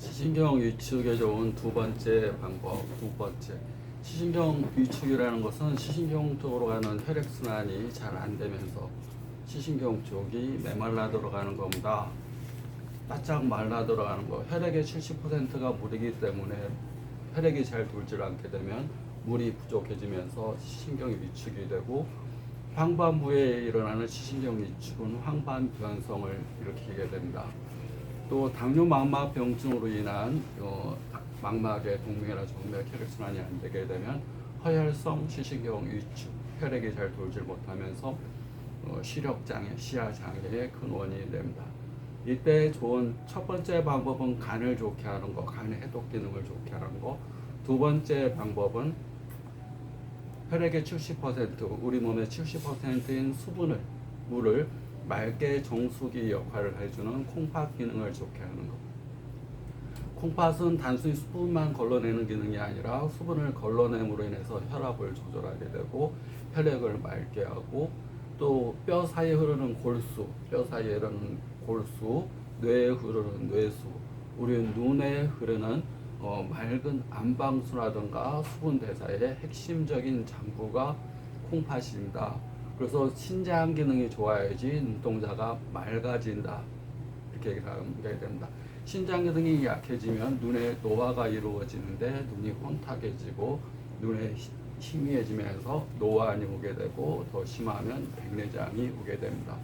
시신경 위축에 좋은 두 번째 방법, 두 번째. 시신경 위축이라는 것은 시신경 쪽으로 가는 혈액 순환이 잘 안 되면서 시신경 쪽이 메말라 들어가는 겁니다. 바짝 말라 들어가는 거. 혈액의 70%가 물이기 때문에 혈액이 잘 돌질 않게 되면 물이 부족해지면서 시신경이 위축이 되고 황반부에 일어나는 시신경 위축은 황반 변성을 일으키게 됩니다. 또 당뇨 망막 병증으로 인한 어, 망막의 동맥이나 정맥 혈액순환이 안 되게 되면 허혈성 시신경 위축, 혈액이 잘 돌질 못하면서 어, 시력 장애, 시야 장애의 큰 원인이 됩니다. 이때 좋은 첫 번째 방법은 간을 좋게 하는 거, 간의 해독 기능을 좋게 하는 거. 두 번째 방법은 혈액의 70% 우리 몸의 70%인 수분을 물을 맑게 정수기 역할을 해주는 콩팥 기능을 좋게 하는 것. 콩팥은 단순히 수분만 걸러내는 기능이 아니라 수분을 걸러냄으로 인해서 혈압을 조절하게 되고 혈액을 맑게 하고 또 뼈 사이에 흐르는 골수, 뼈 사이에 흐르는 골수, 뇌에 흐르는 뇌수, 우리 눈에 흐르는 어, 맑은 안방수라든가 수분 대사의 핵심적인 장부가 콩팥입니다. 그래서 신장 기능이 좋아야지 눈동자가 맑아진다. 이렇게 얘기하게 됩니다. 신장 기능이 약해지면 눈에 노화가 이루어지는데 눈이 혼탁해지고 눈에 희- 희미해지면서 노안이 오게 되고 더 심하면 백내장이 오게 됩니다.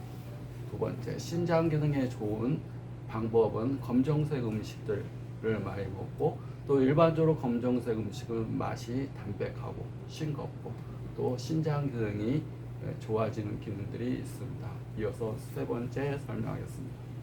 두 번째, 신장 기능에 좋은 방법은 검정색 음식들을 많이 먹고 또 일반적으로 검정색 음식은 맛이 담백하고 싱겁고 또 신장 기능이 좋아지는 기능들이 있습니다. 이어서 세 번째 설명하겠습니다.